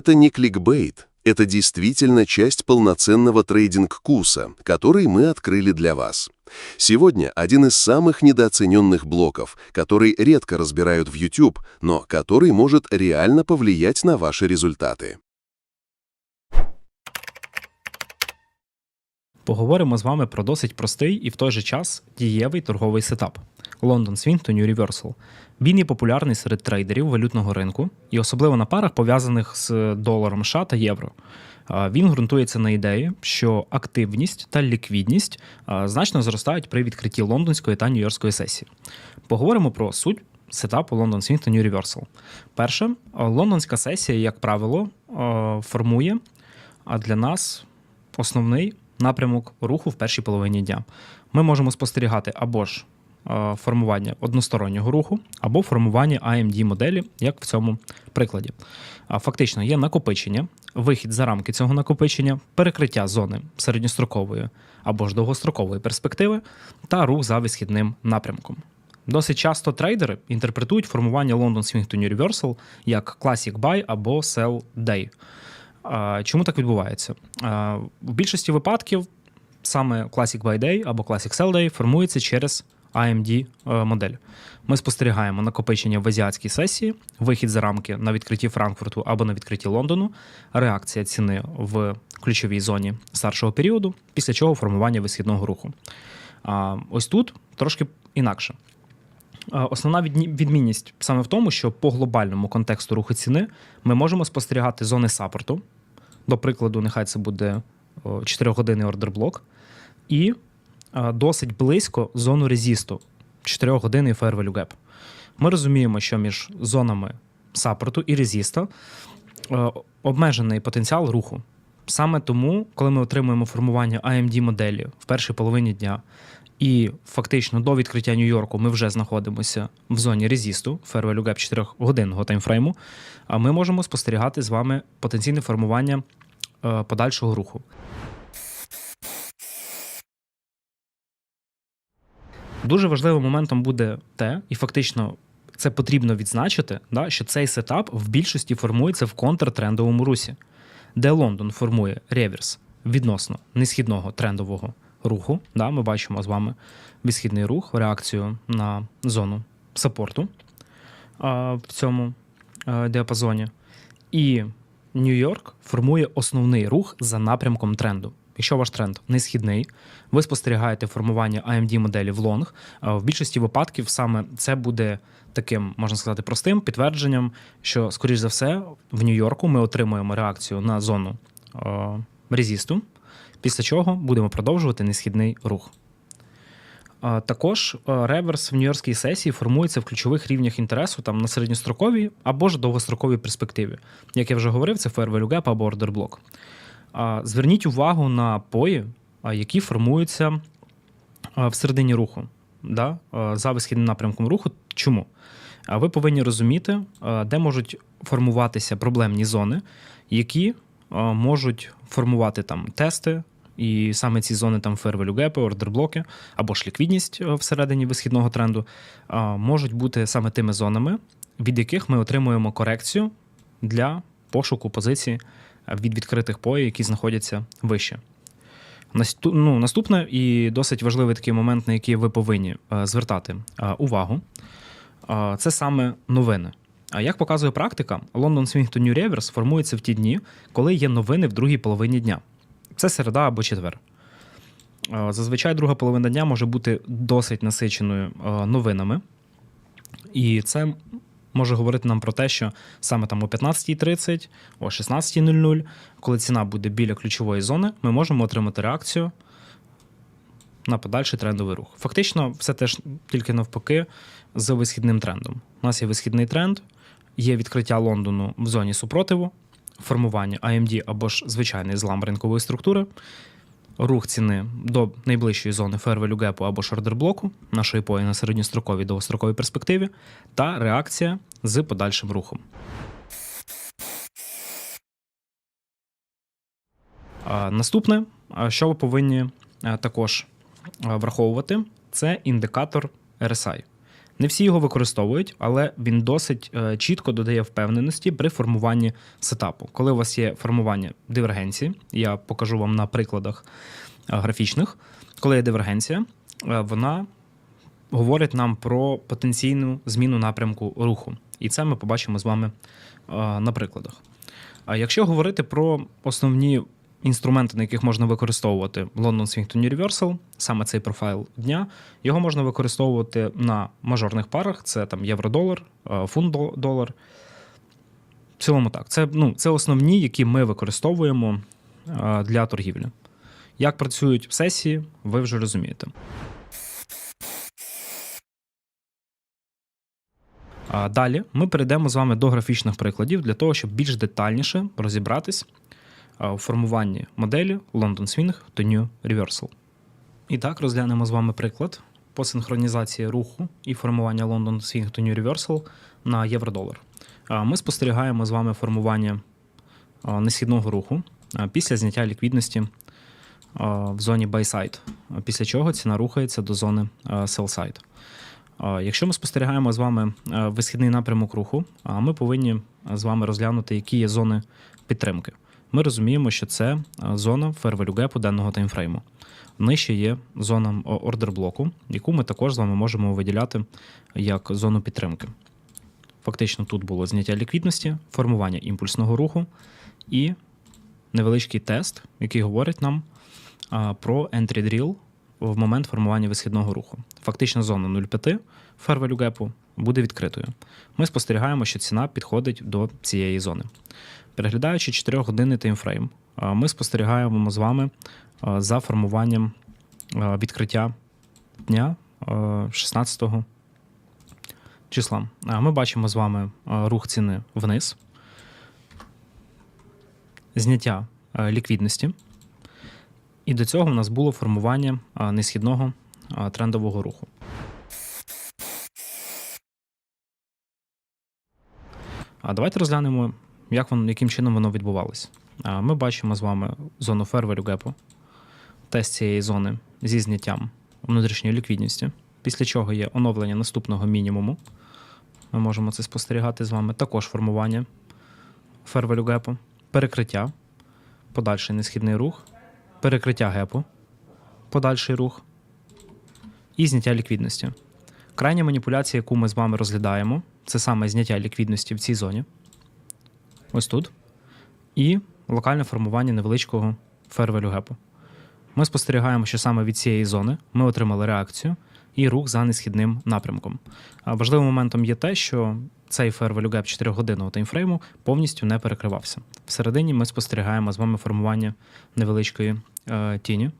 Это не кликбейт, это действительно часть полноценного трейдинг-курса, который мы открыли для вас. Сегодня один из самых недооцененных блоков, который редко разбирают в YouTube, но который может реально повлиять на ваши результаты. Поговоримо з вами про досить простий і в той же час дієвий торговий сетап London Swington Universal. Він є популярний серед трейдерів валютного ринку і особливо на парах, пов'язаних з доларом США та євро. Він ґрунтується на ідеї, що активність та ліквідність значно зростають при відкритті лондонської та нью-йоркської сесії. Поговоримо про суть сетапу London Swington Universal. Перше, лондонська сесія, як правило, формує для нас основний напрямок руху в першій половині дня. Ми можемо спостерігати або ж е, формування одностороннього руху, або формування AMD моделі, як в цьому прикладі. Фактично є накопичення, вихід за рамки цього накопичення, перекриття зони середньострокової або ж довгострокової перспективи та рух за висхідним напрямком. Досить часто трейдери інтерпретують формування London Swington Universal як Classic Buy або Sell Day. Чому так відбувається? В більшості випадків саме Classic Buy Day або Classic Sell Day формується через AMD е, модель. Ми спостерігаємо накопичення в азіатській сесії, вихід за рамки на відкритті Франкфурту або на відкритті Лондону, реакція ціни в ключовій зоні старшого періоду, після чого формування висхідного руху. Ось тут трошки інакше. Основна відмінність саме в тому, що по глобальному контексту руху ціни ми можемо спостерігати зони саппорту. До прикладу, нехай це буде 4 години ордерблок, і досить близько зону резісту 4 години value gap. Ми розуміємо, що між зонами саппорту і резіста обмежений потенціал руху. Саме тому, коли ми отримуємо формування AMD моделі в першій половині дня, і фактично до відкриття Нью-Йорку ми вже знаходимося в зоні резісту, value gap 4 годинного таймфрейму, а ми можемо спостерігати з вами потенційне формування подальшого руху. Дуже важливим моментом буде те, і фактично це потрібно відзначити, да, що цей сетап в більшості формується в контртрендовому русі, де Лондон формує реверс відносно несхідного трендового руху. Да, ми бачимо з вами відсхідний рух, реакцію на зону саппорту а, в цьому а, діапазоні. І Нью-Йорк формує основний рух за напрямком тренду. Якщо ваш тренд несхідний, ви спостерігаєте формування AMD моделі в лонг. В більшості випадків саме це буде таким, можна сказати, простим підтвердженням, що, скоріш за все, в Нью-Йорку ми отримуємо реакцію на зону е, резісту, після чого будемо продовжувати несхідний рух. Також е, реверс в нью-йоркській сесії формується в ключових рівнях інтересу там на середньостроковій або ж довгостроковій перспективі. Як я вже говорив, це value gap або. А, Зверніть увагу на пої, які формуються а, в середині руху, да? за висхідним напрямком руху. Чому? Ви повинні розуміти, де можуть формуватися проблемні зони, які можуть формувати там тести, і саме ці зони там value gap, ордерблоки або ж ліквідність всередині висхідного тренду можуть бути саме тими зонами, від яких ми отримуємо корекцію для пошуку позиції від відкритих поїв, які знаходяться вище. Ну, наступне і досить важливий такий момент, на який ви повинні е, звертати е, увагу, е, це саме новини. А як показує практика, London Swington New Reverse формується в ті дні, коли є новини в другій половині дня. Це середа або четвер. Е, Зазвичай друга половина дня може бути досить насиченою е, новинами. І це може говорити нам про те, що саме там о 15.30, о 16.00, коли ціна буде біля ключової зони, ми можемо отримати реакцію на подальший трендовий рух. Фактично, все теж тільки навпаки з висхідним трендом. У нас є висхідний тренд, є відкриття Лондону в зоні супротиву, формування AMD або ж звичайний злам ринкової структури, рух ціни до найближчої зони value gap або ж ордерблоку нашої пої на середньостроковій довгостроковій перспективі, та реакція з подальшим рухом. Наступне, що ви повинні також враховувати, це індикатор RSI. Не всі його використовують, але він досить е, чітко додає впевненості при формуванні сетапу. Коли у вас є формування дивергенції, я покажу вам на прикладах е, графічних. Коли є дивергенція, е, вона говорить нам про потенційну зміну напрямку руху. І це ми побачимо з вами на прикладах. А якщо говорити про основні інструменти, на яких можна використовувати London Swington Universal, саме цей профайл дня, його можна використовувати на мажорних парах: це там євро-долар, е, фунт-долар. В цілому так. Це, ну, це основні, які ми використовуємо е, для торгівлі. Як працюють сесії, ви вже розумієте. Далі ми перейдемо з вами до графічних прикладів для того, щоб більш детальніше розібратись у формуванні моделі London Swing to New Reversal. І так розглянемо з вами приклад по синхронізації руху і формування London Swing to New Reversal на євро-долар. Ми спостерігаємо з вами формування несхідного руху після зняття ліквідності в зоні buy-side, після чого ціна рухається до зони sell-side. Якщо ми спостерігаємо з вами е, висхідний напрямок руху, ми повинні е, з вами розглянути, які є зони підтримки. Ми розуміємо, що це е, зона value gap денного таймфрейму. Нижче є зона ордер блоку, яку ми також з вами можемо виділяти як зону підтримки. Фактично, тут було зняття ліквідності, формування імпульсного руху і невеличкий тест, який говорить нам про entry drill в момент формування висхідного руху. Фактично, зона 0,5 fair value gap буде відкритою. Ми спостерігаємо, що ціна підходить до цієї зони. Переглядаючи 4-годинний таймфрейм, ми спостерігаємо з вами за формуванням відкриття дня 16 числа. Ми бачимо з вами рух ціни вниз, зняття ліквідності. І до цього в нас було формування несхідного трендового руху. А давайте розглянемо, як воно, яким чином воно відбувалось. А, Ми бачимо з вами зону value gap, тест цієї зони зі зняттям внутрішньої ліквідності, після чого є оновлення наступного мінімуму. Ми можемо це спостерігати з вами. Також формування value gap, перекриття, подальший несхідний рух, перекриття гепу, подальший рух і зняття ліквідності. Крайня маніпуляція, яку ми з вами розглядаємо, це саме зняття ліквідності в цій зоні. Ось тут. І локальне формування невеличкого value gap. Ми спостерігаємо, що саме від цієї зони ми отримали реакцію і рух за несхідним напрямком. Важливим моментом є те, що цей fair value gap 4 годинного таймфрейму повністю не перекривався. Всередині ми спостерігаємо з вами формування невеличкої е, тіні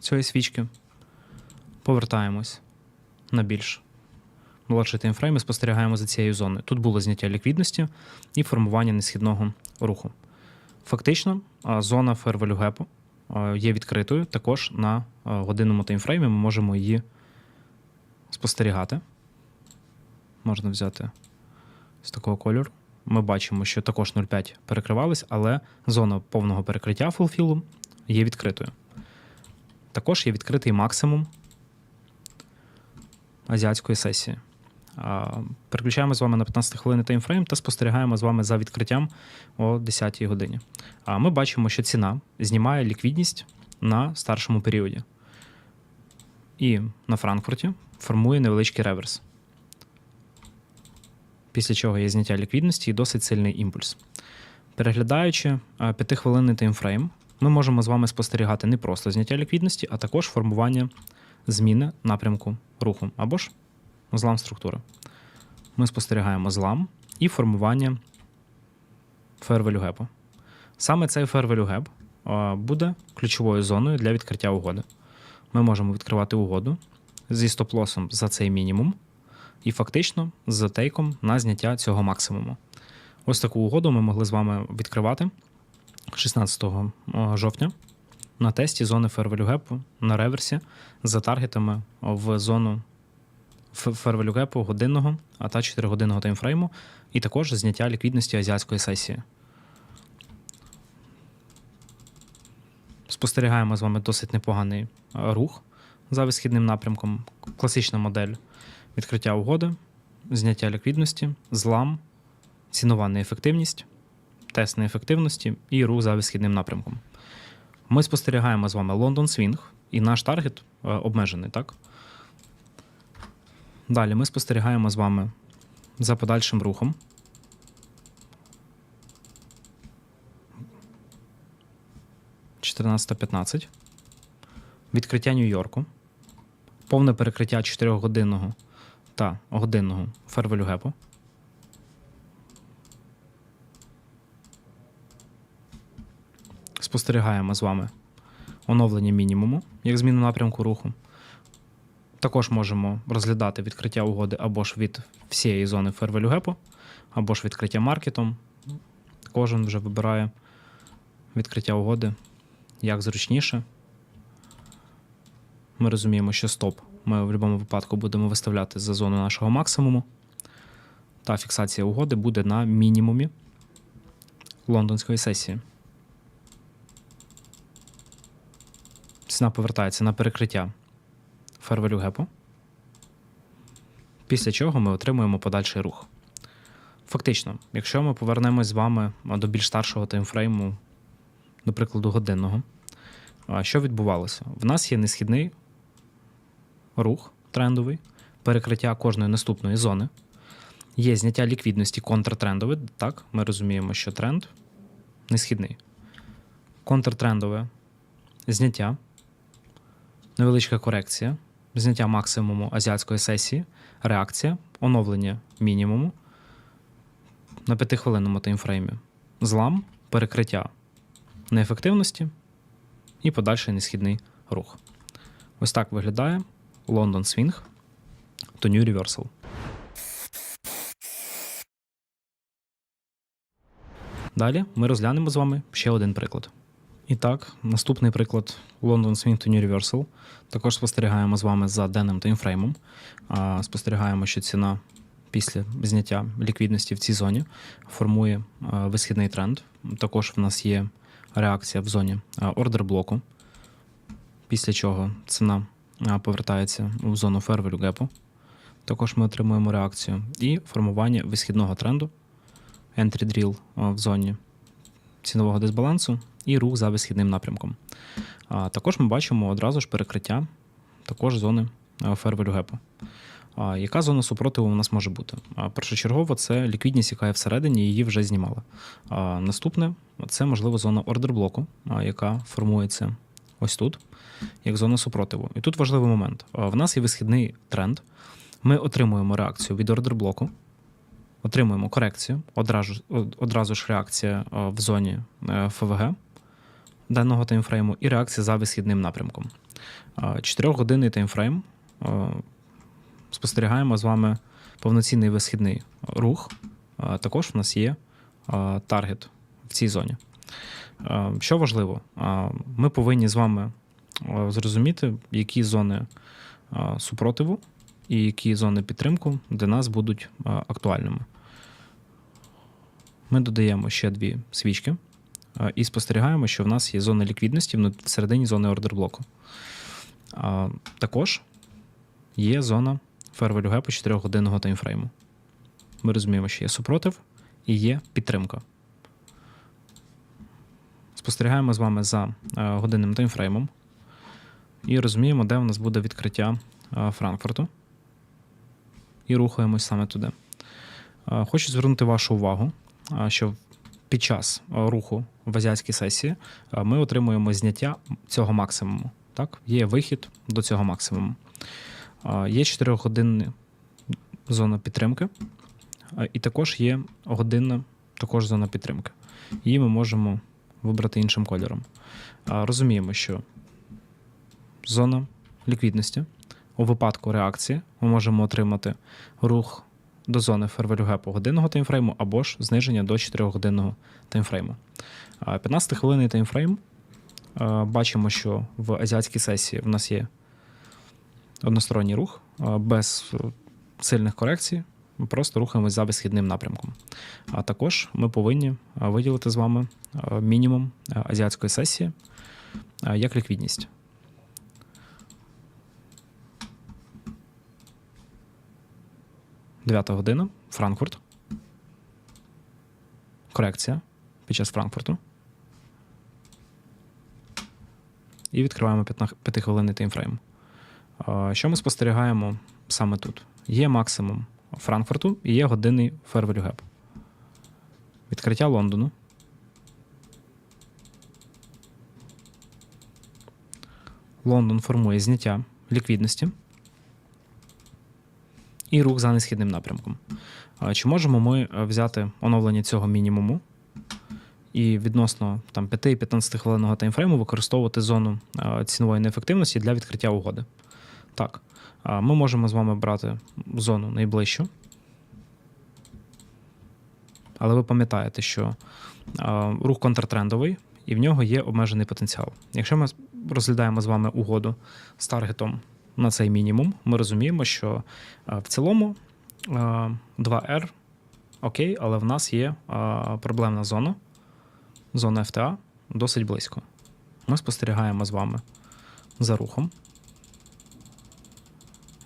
цієї свічки. Повертаємось на більш молодший таймфрейм і спостерігаємо за цією зоною. Тут було зняття ліквідності і формування несхідного руху. Фактично, зона gap а, є відкритою також на годинному таймфреймі. Ми можемо її спостерігати. Можна взяти з такого кольору. Ми бачимо, що також 0,5 перекривались, але зона повного перекриття фулфілу є відкритою. Також є відкритий максимум азіатської сесії. Переключаємо з вами на 15 хвилин таймфрейм та спостерігаємо з вами за відкриттям о 10 годині. А ми бачимо, що ціна знімає ліквідність на старшому періоді. І на Франкфурті формує невеличкий реверс. Після чого є зняття ліквідності і досить сильний імпульс. Переглядаючи 5-хвилинний таймфрейм, ми можемо з вами спостерігати не просто зняття ліквідності, а також формування зміни напрямку руху або ж злам структури. Ми спостерігаємо злам і формування value gap. Саме цей gap а, буде ключовою зоною для відкриття угоди. Ми можемо відкривати угоду зі стоп-лосом за цей мінімум, і фактично з тейком на зняття цього максимуму. Ось таку угоду ми могли з вами відкривати 16 жовтня на тесті зони value gap на реверсі за таргетами в зону gap годинного, а та 4 годинного таймфрейму, і також зняття ліквідності азіатської сесії. Спостерігаємо з вами досить непоганий е, рух за висхідним напрямком. Класична модель відкриття угоди, зняття ліквідності, злам, цінова неефективність, тест неефективності і рух за висхідним напрямком. Ми спостерігаємо з вами Лондон Свінг, і наш таргет е, обмежений, так? Далі ми спостерігаємо з вами за подальшим рухом. Чотирнадцята п'ятнадцять. Відкриття Нью-Йорку. Повне перекриття 4-годинного та годинного фервелю гепу. Спостерігаємо з вами оновлення мінімуму як зміну напрямку руху. Також можемо розглядати відкриття угоди або ж від всієї зони фервелю гепу, або ж відкриття маркетом. Кожен вже вибирає відкриття угоди як зручніше. Ми розуміємо, що стоп ми в будь-якому випадку будемо виставляти за зону нашого максимуму. Та фіксація угоди буде на мінімумі лондонської сесії. Ціна повертається на перекриття фервелю гепу. Після чого ми отримуємо подальший рух. Фактично, якщо ми повернемось з вами до більш старшого таймфрейму, до прикладу, годинного, що відбувалося? В нас є несхідний рух трендовий, перекриття кожної наступної зони. Є зняття ліквідності контртрендове. Так, ми розуміємо, що тренд несхідний. Контртрендове зняття, невеличка корекція, зняття максимуму азіатської сесії, реакція, оновлення мінімуму на 5-хвилинному таймфреймі, злам, перекриття неефективності і подальший несхідний рух. Ось так виглядає London Swing to New Reversal. Далі ми розглянемо з вами ще один приклад. І так, наступний приклад London Swing to New Reversal. Також спостерігаємо з вами за денним таймфреймом. Спостерігаємо, що ціна після зняття ліквідності в цій зоні формує висхідний тренд. Також в нас є реакція в зоні ордер блоку, після чого ціна повертається в зону фервелю гепу. Також ми отримуємо реакцію і формування висхідного тренду, entry drill в зоні цінового дисбалансу і рух за висхідним напрямком. А, Також ми бачимо одразу ж перекриття також зони а, фервелю гепу. А, Яка зона супротиву у нас може бути? А, Першочергово це ліквідність, яка є всередині, її вже знімали. А, Наступне це можливо зона ордерблоку, яка формується ось тут, як зона супротиву. І тут важливий момент. В нас є висхідний тренд. Ми отримуємо реакцію від ордерблоку, отримуємо корекцію, одразу, одразу ж реакція в зоні е, ФВГ даного таймфрейму і реакція за висхідним напрямком. 4-годинний таймфрейм. Спостерігаємо з вами повноцінний висхідний рух. Також в нас є таргет в цій зоні. Що важливо, ми повинні з вами зрозуміти, які зони супротиву і які зони підтримку для нас будуть актуальними. Ми додаємо ще дві свічки і спостерігаємо, що в нас є зона ліквідності всередині зони ордерблоку. Також є зона фервелю гепу 4-годинного таймфрейму. Ми розуміємо, що є супротив і є підтримка. Спостерігаємо з вами за е, годинним таймфреймом і розуміємо, де у нас буде відкриття е, Франкфурту. І рухаємось саме туди. Е, Хочу звернути вашу увагу, що під час е, руху в азіатській сесії е, ми отримуємо зняття цього максимуму. Так? Є вихід до цього максимуму. Є 4-годинна зона підтримки, і також є годинна також зона підтримки. Її ми можемо вибрати іншим кольором. Розуміємо, що зона ліквідності у випадку реакції ми можемо отримати рух до зони фервелю гепу годинного таймфрейму або ж зниження до 4-годинного таймфрейму. 15-хвилинний таймфрейм. Бачимо, що в азіатській сесії в нас є односторонній рух без е, сильних корекцій. Ми просто рухаємось за висхідним напрямком. А також ми повинні виділити з вами мінімум азіатської сесії як ліквідність. 9 година, Франкфурт. Корекція під час Франкфурту. І відкриваємо 5-хвилинний таймфрейм. Що ми спостерігаємо саме тут? Є максимум Франкфурту і є годинний fair value gap. Відкриття Лондону. Лондон формує зняття ліквідності і рух за несхідним напрямком. Чи можемо ми е, взяти оновлення цього мінімуму і відносно там, 5-15 хвилинного таймфрейму використовувати зону е, цінової неефективності для відкриття угоди? Так. Ми можемо з вами брати зону найближчу. Але ви пам'ятаєте, що рух контртрендовий, і в нього є обмежений потенціал. Якщо ми розглядаємо з вами угоду з таргетом на цей мінімум, ми розуміємо, що в цілому 2R окей, але в нас є проблемна зона, зона FTA досить близько. Ми спостерігаємо з вами за рухом.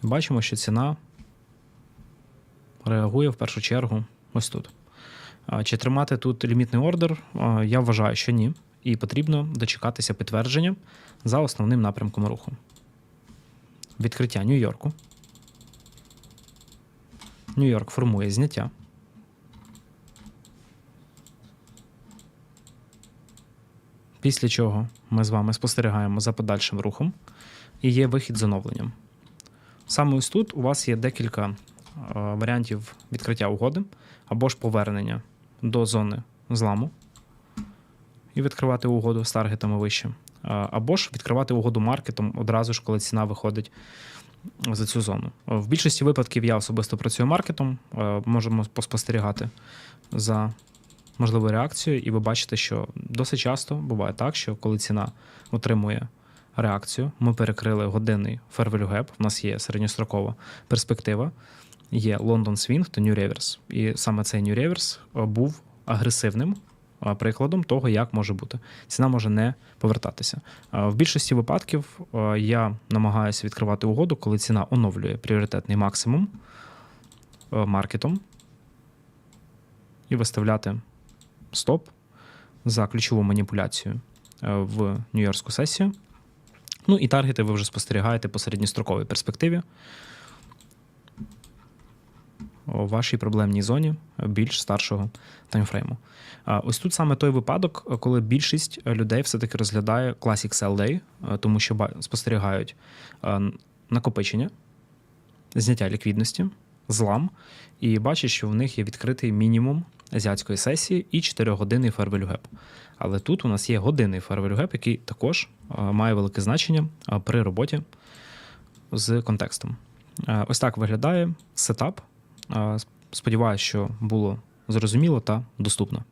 Бачимо, що ціна реагує в першу чергу ось тут. Чи тримати тут лімітний ордер? Я вважаю, що ні. І потрібно дочекатися підтвердження за основним напрямком руху. Відкриття Нью-Йорку. Нью-Йорк формує зняття. Після чого ми з вами спостерігаємо за подальшим рухом і є вихід з оновленням. Саме ось тут у вас є декілька е, варіантів відкриття угоди або ж повернення до зони зламу і відкривати угоду з таргетами вище, або ж відкривати угоду маркетом одразу ж, коли ціна виходить за цю зону. В більшості випадків я особисто працюю маркетом, можемо поспостерігати за можливою реакцією, і ви бачите, що досить часто буває так, що коли ціна отримує реакцію, ми перекрили годинний fair value gap, нас є середньострокова перспектива, є London Swing то New Reverse. І саме цей New Reverse був агресивним прикладом того, як може бути. Ціна може не повертатися. Е, В більшості випадків е, я намагаюся відкривати угоду, коли ціна оновлює пріоритетний максимум е, маркетом і виставляти стоп за ключову маніпуляцію е, в Нью-Йоркську сесію. Ну і таргети ви вже спостерігаєте по середньостроковій перспективі у вашій проблемній зоні більш старшого таймфрейму. Ось тут саме той випадок, коли більшість людей все-таки розглядає Classic Sell Day, тому що спостерігають накопичення, зняття ліквідності, злам, і бачать, що в них є відкритий мінімум азіатської сесії і 4-годинний fair gap. Але тут у нас є годинний gap, який також має велике значення при роботі з контекстом. Ось так виглядає сетап. Сподіваюсь, що було зрозуміло та доступно.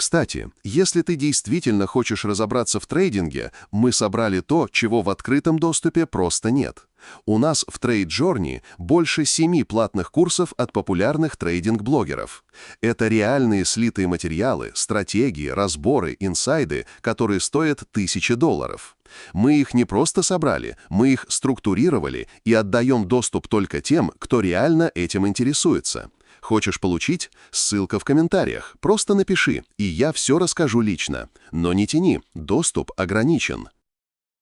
Кстати, если ты действительно хочешь разобраться в трейдинге, мы собрали то, чего в открытом доступе просто нет. У нас в Trade Journey больше семи платных курсов от популярных трейдинг-блогеров. Это реальные слитые материалы, стратегии, разборы, инсайды, которые стоят тысячи долларов. Мы их не просто собрали, мы их структурировали и отдаем доступ только тем, кто реально этим интересуется. Хочешь получить? Ссылка в комментариях. Просто напиши, и я все расскажу лично. Но не тяни, доступ ограничен.